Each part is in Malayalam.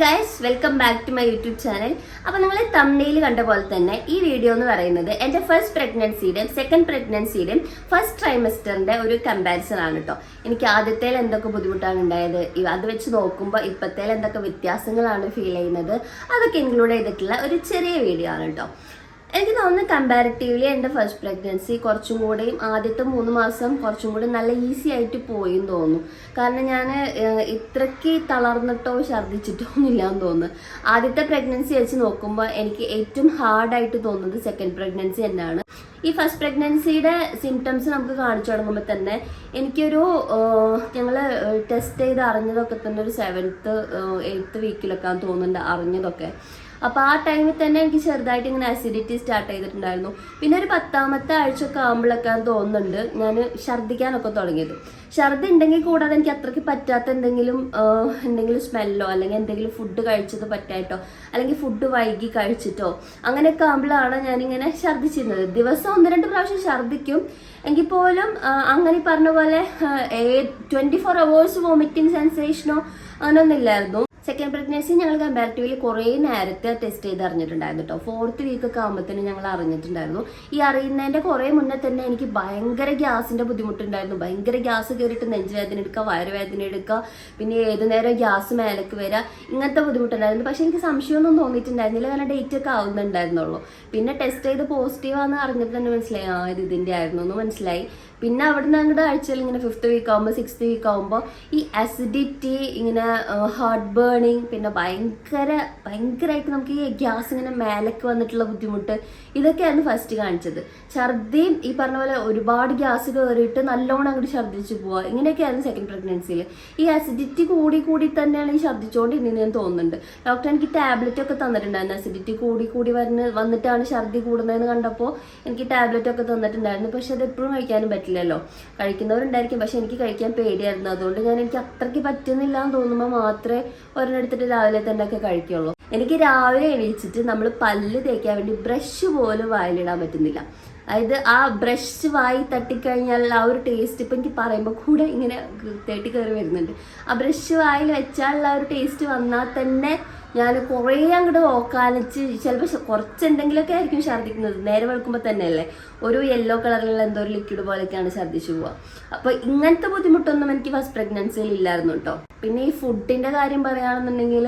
Guys welcome back to my YouTube channel അപ്പോൾ നിങ്ങൾ തമ്മിൽ കണ്ട പോലെ തന്നെ ഈ വീഡിയോ എന്ന് പറയുന്നത് എന്റെ ഫസ്റ്റ് പ്രഗ്നൻസിയുടെയും സെക്കൻഡ് പ്രഗ്നൻസിയുടെയും ഫസ്റ്റ് ട്രൈമസ്റ്ററിന്റെ ഒരു കമ്പാരിസൺ ആണ് കേട്ടോ എനിക്ക് ആദ്യത്തേൽ എന്തൊക്കെ ബുദ്ധിമുട്ടാണ് ഉണ്ടായത്? അത് വെച്ച് നോക്കുമ്പോൾ ഇപ്പോഴത്തേൽ എന്തൊക്കെ വ്യത്യാസങ്ങളാണ് ഫീൽ ചെയ്യുന്നത്? അതൊക്കെ ഇൻക്ലൂഡ് ചെയ്തിട്ടുള്ള ഒരു ചെറിയ വീഡിയോ ആണ് കേട്ടോ എനിക്ക് തോന്നുന്നു കമ്പാരിറ്റീവ്ലി എന്റെ ഫസ്റ്റ് പ്രഗ്നൻസി കുറച്ചും കൂടെയും ആദ്യത്തെ മൂന്ന് മാസം കുറച്ചും കൂടി നല്ല ഈസി ആയിട്ട് പോയി എന്ന് തോന്നുന്നു. കാരണം ഞാൻ ഇത്രയ്ക്ക് തളർന്നിട്ടോ ഛർദ്ദിച്ചിട്ടോ ഒന്നുമില്ല എന്ന് തോന്നുന്നു. ആദ്യത്തെ പ്രഗ്നൻസി വെച്ച് നോക്കുമ്പോൾ എനിക്ക് ഏറ്റവും ഹാർഡായിട്ട് തോന്നുന്നത് സെക്കൻഡ് പ്രഗ്നൻസി തന്നെയാണ്. ഈ ഫസ്റ്റ് പ്രഗ്നൻസിയുടെ സിംറ്റംസ് നമുക്ക് കാണിച്ചു തുടങ്ങുമ്പോൾ തന്നെ എനിക്കൊരു ഞങ്ങൾ ടെസ്റ്റ് ചെയ്ത് അറിഞ്ഞതൊക്കെ തന്നെ ഒരു സെവൻത്ത് എയ്ത്ത് വീക്കിലൊക്കെ തോന്നുന്നുണ്ട് അറിഞ്ഞതൊക്കെ. അപ്പോൾ ആ ടൈമിൽ തന്നെ എനിക്ക് ചെറുതായിട്ട് ഇങ്ങനെ അസിഡിറ്റി സ്റ്റാർട്ട് ചെയ്തിട്ടുണ്ടായിരുന്നു. പിന്നെ ഒരു പത്താമത്തെ ആഴ്ചയൊക്കെ ആകുമ്പോഴൊക്കെ തോന്നുന്നുണ്ട്. ഞാൻ ഛർദ്ദിക്കാനൊക്കെ തുടങ്ങിയത്. ഛർദ്ദി ഉണ്ടെങ്കിൽ കൂടാതെ എനിക്ക് അത്രയ്ക്ക് പറ്റാത്ത എന്തെങ്കിലും എന്തെങ്കിലും സ്മെല്ലോ അല്ലെങ്കിൽ എന്തെങ്കിലും ഫുഡ് കഴിച്ചത് പറ്റായിട്ടോ അല്ലെങ്കിൽ ഫുഡ് വൈകി കഴിച്ചിട്ടോ അങ്ങനെയൊക്കെ ആകുമ്പോഴാണ് ഞാനിങ്ങനെ ഛർദ്ദിച്ചിരുന്നത്. ദിവസം ഒന്ന് രണ്ട് പ്രാവശ്യം ഛർദ്ദിക്കും. എങ്കിൽ പോലും അങ്ങനെ പറഞ്ഞ പോലെ ട്വന്റി ഫോർ അവേഴ്സ് വോമിറ്റിംഗ് സെൻസേഷനോ അങ്ങനെയൊന്നും ഇല്ലായിരുന്നു. സെക്കൻഡ് പ്രഗ്നൻസി ഞങ്ങൾ കമ്പാരിറ്റീവ്ലി കുറേ നേരത്തെ ടെസ്റ്റ് ചെയ്ത് അറിഞ്ഞിട്ടുണ്ടായിരുന്നു കേട്ടോ ഫോർത്ത് വീക്ക് ഒക്കെ ആകുമ്പോഴത്തേനും ഞങ്ങൾ അറിഞ്ഞിട്ടുണ്ടായിരുന്നു. ഈ അറിയുന്നതിന്റെ കുറേ മുന്നേ തന്നെ എനിക്ക് ഭയങ്കര ഗ്യാസിന്റെ ബുദ്ധിമുട്ടുണ്ടായിരുന്നു. ഭയങ്കര ഗ്യാസ് കയറിയിട്ട് നെഞ്ചുവേദന എടുക്കുക വയറുവേദന എടുക്കുക പിന്നെ ഏത് നേരം ഗ്യാസ് മേലേക്ക് വരിക ഇങ്ങനത്തെ ബുദ്ധിമുട്ടുണ്ടായിരുന്നു. പക്ഷെ എനിക്ക് സംശയമൊന്നും തോന്നിയിട്ടുണ്ടായിരുന്നില്ല. കാരണം ഡേറ്റ് ഒക്കെ ആവുന്നുണ്ടായിരുന്നുള്ളൂ. പിന്നെ ടെസ്റ്റ് ചെയ്ത് പോസിറ്റീവ് ആണെന്ന് അറിഞ്ഞിട്ട് തന്നെ മനസ്സിലായി ആ ഇത് ഇതിന്റെ ആയിരുന്നു എന്ന് മനസ്സിലായി. പിന്നെ അവിടുന്ന് അങ്ങോട്ട് ആഴ്ചയിൽ ഇങ്ങനെ ഫിഫ്ത്ത് വീക്ക് ആകുമ്പോൾ സിക്സ്ത് വീക്ക് ആകുമ്പോൾ ഈ അസിഡിറ്റി ഇങ്ങനെ ഹാർട്ട് ബേണിങ് പിന്നെ ഭയങ്കര ഭയങ്കരമായിട്ട് നമുക്ക് ഈ ഗ്യാസ് ഇങ്ങനെ മേലേക്ക് വന്നിട്ടുള്ള ബുദ്ധിമുട്ട് ഇതൊക്കെയായിരുന്നു ഫസ്റ്റ് കാണിച്ചത്. ഛർദിയും ഈ പറഞ്ഞ പോലെ ഒരുപാട് ഗ്യാസ് കയറിയിട്ട് നല്ലോണം അങ്ങോട്ട് ഛർദ്ദിച്ചു പോവുക ഇങ്ങനെയൊക്കെയായിരുന്നു സെക്കൻഡ് പ്രഗ്നൻസിയിൽ ഈ അസിഡിറ്റി കൂടി കൂടി തന്നെയാണ് ഈ ഛർദ്ദിച്ചുകൊണ്ടിരുന്നതെന്ന് തോന്നുന്നുണ്ട്. ഡോക്ടർ എനിക്ക് ടാബ്ലറ്റ് ഒക്കെ തന്നിട്ടുണ്ടായിരുന്നു. അസിഡിറ്റി കൂടി കൂടി വരുന്ന വന്നിട്ടാണ് ഛർദി കൂടുന്നതെന്ന് കണ്ടപ്പോൾ എനിക്ക് ടാബ്ലറ്റ് ഒക്കെ തന്നിട്ടുണ്ടായിരുന്നു. പക്ഷെ അത് എപ്പോഴും കഴിക്കാനും പറ്റില്ലല്ലോ കഴിക്കുന്നവരുണ്ടായിരിക്കും പക്ഷെ എനിക്ക് കഴിക്കാൻ പേടിയായിരുന്നു. അതുകൊണ്ട് ഞാൻ എനിക്ക് അത്രയ്ക്ക് പറ്റുന്നില്ല എന്ന് തോന്നുമ്പോൾ മാത്രമേ ഒരെണ്ണെടുത്തിട്ട് രാവിലെ തന്നെ ഒക്കെ കഴിക്കുള്ളൂ. എനിക്ക് രാവിലെ എണീച്ചിട്ട് നമ്മൾ പല്ല് തേക്കാൻ വേണ്ടി ബ്രഷ് പോലും വായിലിടാൻ പറ്റുന്നില്ല. അതായത് ആ ബ്രഷ് വായി തട്ടിക്കഴിഞ്ഞാൽ ആ ഒരു ടേസ്റ്റ് ഇപ്പം എനിക്ക് പറയുമ്പോൾ കൂടെ ഇങ്ങനെ തേട്ടി കയറി വരുന്നുണ്ട്. ആ ബ്രഷ് വായിൽ വെച്ചാൽ ആ ഒരു ടേസ്റ്റ് വന്നാൽ തന്നെ ഞാൻ കുറേ അങ്ങോട്ട് ഓക്കാനിച്ച് ചിലപ്പോൾ കുറച്ച് എന്തെങ്കിലുമൊക്കെ ആയിരിക്കും ഛർദ്ദിക്കുന്നത്. നേരെ വെളുക്കുമ്പോൾ തന്നെയല്ലേ? ഒരു യെല്ലോ കളറിലുള്ള എന്തോ ഒരു ലിക്വിഡ് പോലെയൊക്കെയാണ് ഛർദ്ദിച്ചു പോവുക. അപ്പോൾ ഇങ്ങനത്തെ ബുദ്ധിമുട്ടൊന്നും എനിക്ക് ഫസ്റ്റ് പ്രഗ്നൻസിയിൽ ഇല്ലായിരുന്നു കേട്ടോ പിന്നെ ഈ ഫുഡിന്റെ കാര്യം പറയുകയാണെന്നുണ്ടെങ്കിൽ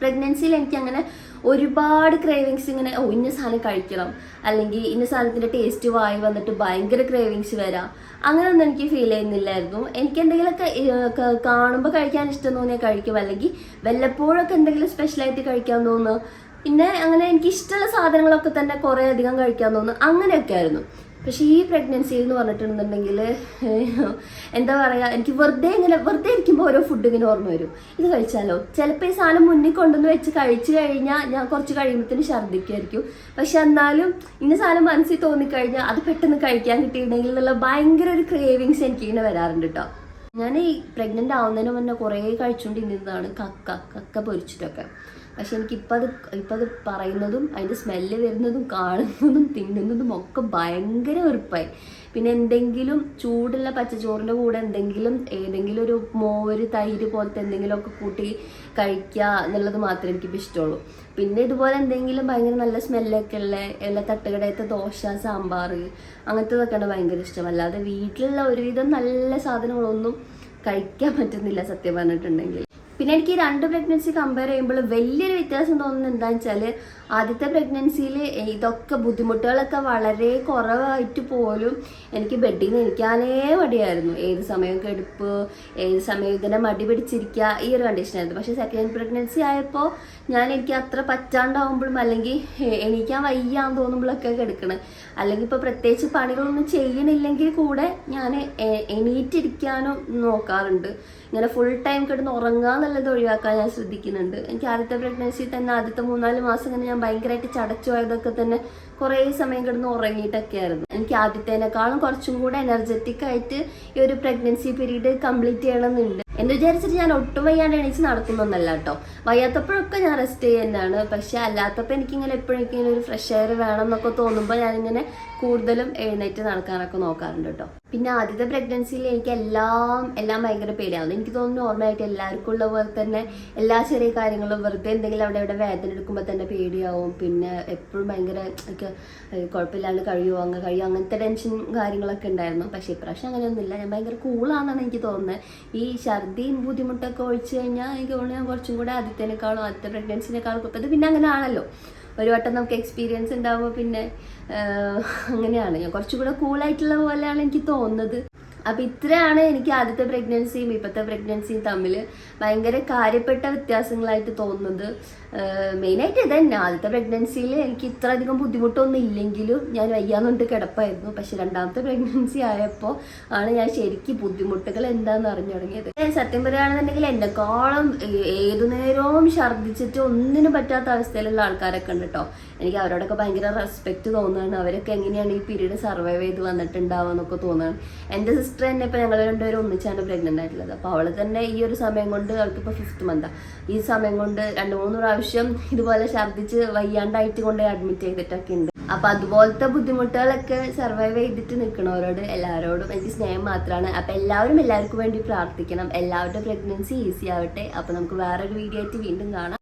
പ്രഗ്നൻസിയിൽ എനിക്ക് അങ്ങനെ ഒരുപാട് ക്രേവിങ്സ് ഇങ്ങനെ ഓ ഇന്ന സാധനം കഴിക്കണം. അല്ലെങ്കിൽ ഇന്ന സാധനത്തിന്റെ ടേസ്റ്റ് വായി വന്നിട്ട് ഭയങ്കര ക്രേവിങ്സ് വരാം. അങ്ങനെയൊന്നും എനിക്ക് ഫീൽ ചെയ്യുന്നില്ലായിരുന്നു. എനിക്ക് എന്തെങ്കിലുമൊക്കെ കാണുമ്പോൾ കഴിക്കാൻ ഇഷ്ടം തോന്നിയാൽ കഴിക്കും. അല്ലെങ്കിൽ വല്ലപ്പോഴൊക്കെ എന്തെങ്കിലും സ്പെഷ്യലായിട്ട് കഴിക്കാൻ തോന്നുന്നു പിന്നെ അങ്ങനെ എനിക്ക് ഇഷ്ടമുള്ള സാധനങ്ങളൊക്കെ തന്നെ കുറേ അധികം കഴിക്കാൻ തോന്നുന്നു. അങ്ങനെയൊക്കെ ആയിരുന്നു. പക്ഷേ ഈ പ്രഗ്നൻസി എന്ന് പറഞ്ഞിട്ടുണ്ടെങ്കിൽ എന്താ പറയുക എനിക്ക് വെറുതെ ഇങ്ങനെ വെറുതെ ഇരിക്കുമ്പോൾ ഓരോ ഫുഡ് ഇങ്ങനെ ഓർമ്മ വരും. ഇത് കഴിച്ചാലോ? ചിലപ്പോൾ ഈ സാധനം മുന്നിൽ കൊണ്ടുവന്ന് വെച്ച് കഴിച്ചു കഴിഞ്ഞാൽ ഞാൻ കുറച്ച് കഴിയുമ്പോഴത്തേന് ഛർദ്ദിക്കുമായിരിക്കും പക്ഷെ എന്നാലും ഇന്ന സാധനം മനസ്സിൽ തോന്നിക്കഴിഞ്ഞാൽ അത് പെട്ടെന്ന് കഴിക്കാൻ കിട്ടിയിട്ടുണ്ടെങ്കിൽ എന്നുള്ള ഭയങ്കര ഒരു ക്രേവിങ്സ് എനിക്കിങ്ങനെ വരാറുണ്ട് കേട്ടോ ഞാൻ ഈ പ്രഗ്നന്റ് ആവുന്നതിന് മുന്നേ കുറേ കഴിച്ചുകൊണ്ടിരുന്നതാണ് കക്ക കക്ക പൊരിച്ചിട്ടൊക്കെ. പക്ഷെ എനിക്കിപ്പോൾ അത് ഇപ്പം അത് പറയുന്നതും അതിന്റെ സ്മെല്ല് വരുന്നതും കാണുന്നതും തിന്നുന്നതും ഒക്കെ ഭയങ്കര വെറുപ്പായി. പിന്നെ എന്തെങ്കിലും ചൂടുള്ള പച്ചച്ചോറിന്റെ കൂടെ എന്തെങ്കിലും ഏതെങ്കിലും ഒരു മോര് തൈര് പോലത്തെ എന്തെങ്കിലുമൊക്കെ കൂട്ടി കഴിക്കുക എന്നുള്ളത് മാത്രമേ എനിക്കിപ്പോൾ ഇഷ്ടമുള്ളൂ. പിന്നെ ഇതുപോലെ എന്തെങ്കിലും ഭയങ്കര നല്ല സ്മെല്ലൊക്കെ ഉള്ള എല്ലാ തട്ടുകടയത്തെ ദോശ സാമ്പാർ അങ്ങനത്തതൊക്കെയാണ് ഭയങ്കര ഇഷ്ടം. അല്ലാതെ വീട്ടിലുള്ള ഒരുവിധം നല്ല സാധനങ്ങളൊന്നും കഴിക്കാൻ പറ്റുന്നില്ല സത്യം പറഞ്ഞിട്ടുണ്ടെങ്കിൽ. പിന്നെ എനിക്ക് ഈ രണ്ട് പ്രഗ്നൻസി കമ്പയർ ചെയ്യുമ്പോൾ വലിയൊരു വ്യത്യാസം തോന്നുന്നത് എന്താണെന്ന് വെച്ചാൽ ആദ്യത്തെ പ്രഗ്നൻസിയിൽ ഇതൊക്കെ ബുദ്ധിമുട്ടുകളൊക്കെ വളരെ കുറവായിട്ട് പോലും എനിക്ക് ബെഡിൽ നിന്ന് ഇരിക്കാനേ മടിയായിരുന്നു. ഏത് സമയം കെടുപ്പ് ഏത് സമയം ഇങ്ങനെ മടി പിടിച്ചിരിക്കുക ഈ ഒരു കണ്ടീഷനായിരുന്നു പക്ഷേ സെക്കൻഡ് പ്രഗ്നൻസി ആയപ്പോൾ ഞാൻ എനിക്ക് അത്ര പറ്റാണ്ടാവുമ്പോഴും അല്ലെങ്കിൽ എണീക്കാൻ വയ്യാന്ന് തോന്നുമ്പോഴൊക്കെ കിടക്കണം. അല്ലെങ്കിൽ ഇപ്പോൾ പ്രത്യേകിച്ച് പണികളൊന്നും ചെയ്യണില്ലെങ്കിൽ കൂടെ ഞാൻ എണീറ്റിരിക്കാനും നോക്കാറുണ്ട്. ഇങ്ങനെ ഫുൾ ടൈം കിടന്ന് ഉറങ്ങുക എന്നുള്ളത് ഒഴിവാക്കാൻ ഞാൻ ശ്രദ്ധിക്കുന്നുണ്ട്. എനിക്ക് ആദ്യത്തെ പ്രഗ്നൻസി തന്നെ ആദ്യത്തെ മൂന്നാൽ മാസം ഇങ്ങനെ ഞാൻ ഭയങ്കരമായിട്ട് ചടച്ചു പോയതൊക്കെ തന്നെ കുറേ സമയം കിടന്ന് ഉറങ്ങിയിട്ടൊക്കെ ആയിരുന്നു എനിക്ക് ആദ്യത്തേനേക്കാളും കുറച്ചും കൂടെ എനർജറ്റിക് ആയിട്ട് ഈ ഒരു പ്രഗ്നൻസി പീരീഡ് കംപ്ലീറ്റ് ചെയ്യണമെന്നുണ്ട്. എന്ന് വിചാരിച്ചിട്ട് ഞാൻ ഒട്ടും വയ്യാണ്ട് എണീച്ച് നടക്കുന്നൊന്നല്ല കേട്ടോ. വയ്യാത്തപ്പോഴൊക്കെ ഞാൻ റെസ്റ്റ് ചെയ്യുന്നതാണ്. പക്ഷെ അല്ലാത്തപ്പോൾ എനിക്കിങ്ങനെ ഇങ്ങനെ ഒരു ഫ്രഷ് എയർ വേണം എന്നൊക്കെ തോന്നുമ്പോൾ ഞാനിങ്ങനെ കൂടുതലും എഴുന്നേറ്റ് നടക്കാനൊക്കെ നോക്കാറുണ്ട് കേട്ടോ. പിന്നെ ആദ്യത്തെ പ്രഗ്നൻസിയിൽ എനിക്ക് എല്ലാം എല്ലാം ഭയങ്കര പേടിയാവുന്നു. എനിക്ക് തോന്നുന്നു നോർമലായിട്ട് എല്ലാവർക്കും ഉള്ള പോലെ തന്നെ എല്ലാ ചെറിയ കാര്യങ്ങളും വെറുതെ എന്തെങ്കിലും അവിടെ ഇവിടെ വേദന എടുക്കുമ്പോൾ തന്നെ പേടിയാവും. പിന്നെ എപ്പോഴും ഭയങ്കര കുഴപ്പമില്ലാണ്ട് കഴിയുമോ അങ്ങ് കഴിയുമോ അങ്ങനത്തെ ടെൻഷൻ കാര്യങ്ങളൊക്കെ ഉണ്ടായിരുന്നു. പക്ഷേ ഇപ്രാവശ്യം അങ്ങനെയൊന്നുമില്ല. ഞാൻ ഭയങ്കര കൂളാണെന്നാണ് എനിക്ക് തോന്നുന്നത്. ഈ ഛർദിയും ബുദ്ധിമുട്ടൊക്കെ ഒഴിച്ചു കഴിഞ്ഞാൽ എനിക്ക് തോന്നുന്നു ഞാൻ കുറച്ചും കൂടെ ആദ്യത്തേനേക്കാളും ആദ്യത്തെ പ്രഗ്നൻസിനേക്കാളും ഇപ്പം പിന്നെ അങ്ങനെ ആണല്ലോ. ഒരു വട്ടം നമുക്ക് എക്സ്പീരിയൻസ് ഉണ്ടാകുമ്പോൾ പിന്നെ അങ്ങനെയാണ്. ഞാൻ കുറച്ചും കൂടെ കൂളായിട്ടുള്ള പോലെയാണ് എനിക്ക് തോന്നുന്നത്. അപ്പം ഇത്രയാണ് എനിക്ക് ആദ്യത്തെ പ്രഗ്നൻസിയും ഇപ്പോഴത്തെ പ്രഗ്നൻസിയും തമ്മിൽ ഭയങ്കര കാര്യപ്പെട്ട വ്യത്യാസങ്ങളായിട്ട് തോന്നുന്നത്. മെയിനായിട്ട് ഇത് തന്നെ ആദ്യത്തെ പ്രഗ്നൻസിയിൽ എനിക്ക് ഇത്ര അധികം ബുദ്ധിമുട്ടൊന്നും ഇല്ലെങ്കിലും ഞാൻ വയ്യാന്നുകൊണ്ട് കിടപ്പായിരുന്നു. പക്ഷെ രണ്ടാമത്തെ പ്രഗ്നൻസി ആയപ്പോൾ ആണ് ഞാൻ ശരിക്കും ബുദ്ധിമുട്ടുകൾ എന്താണെന്ന് അറിഞ്ഞു തുടങ്ങിയത്. സത്യം പറയുകയാണെന്നുണ്ടെങ്കിൽ എന്നെക്കാളും ഏതു നേരവും ഛർദ്ദിച്ചിട്ട് ഒന്നിനും പറ്റാത്ത അവസ്ഥയിലുള്ള ആൾക്കാരൊക്കെ ഉണ്ട് കേട്ടോ എനിക്ക് അവരോടൊക്കെ ഭയങ്കര റെസ്പെക്ട് തോന്നുകയാണ്. അവരൊക്കെ എങ്ങനെയാണ് ഈ പീരീഡ് സർവൈവ് ചെയ്ത് വന്നിട്ടുണ്ടാവുക എന്നൊക്കെ തോന്നുകയാണ്. എന്റെ സിസ്റ്റർ തന്നെ ഇപ്പോൾ ഞങ്ങൾ രണ്ടുപേരും ഒന്നിച്ചാണ് പ്രഗ്നന്റ് ആയിട്ടുള്ളത്. അപ്പോൾ അവൾ തന്നെ ഈ ഒരു സമയം കൊണ്ട് അവൾക്ക് ഇപ്പോൾ ഫിഫ്ത്ത് മന്താണ് ഈ സമയം കൊണ്ട് രണ്ട് മൂന്ന് പ്രാവശ്യം ഇതുപോലെ ഛർദ്ദിച്ച് വയ്യാണ്ടായിട്ട് കൊണ്ട് അഡ്മിറ്റ് ചെയ്തിട്ടൊക്കെ ഉണ്ട്. അപ്പൊ അതുപോലത്തെ ബുദ്ധിമുട്ടുകളൊക്കെ സർവൈവ് ചെയ്തിട്ട് നിൽക്കണവരോട് എല്ലാവരോടും എനിക്ക് സ്നേഹം മാത്രമാണ്. അപ്പൊ എല്ലാവരും എല്ലാവർക്കും വേണ്ടി പ്രാർത്ഥിക്കണം. എല്ലാവരുടെ പ്രഗ്നൻസി ഈസി ആവട്ടെ. അപ്പൊ നമുക്ക് വേറൊരു വീഡിയോ ആയിട്ട് വീണ്ടും കാണാം.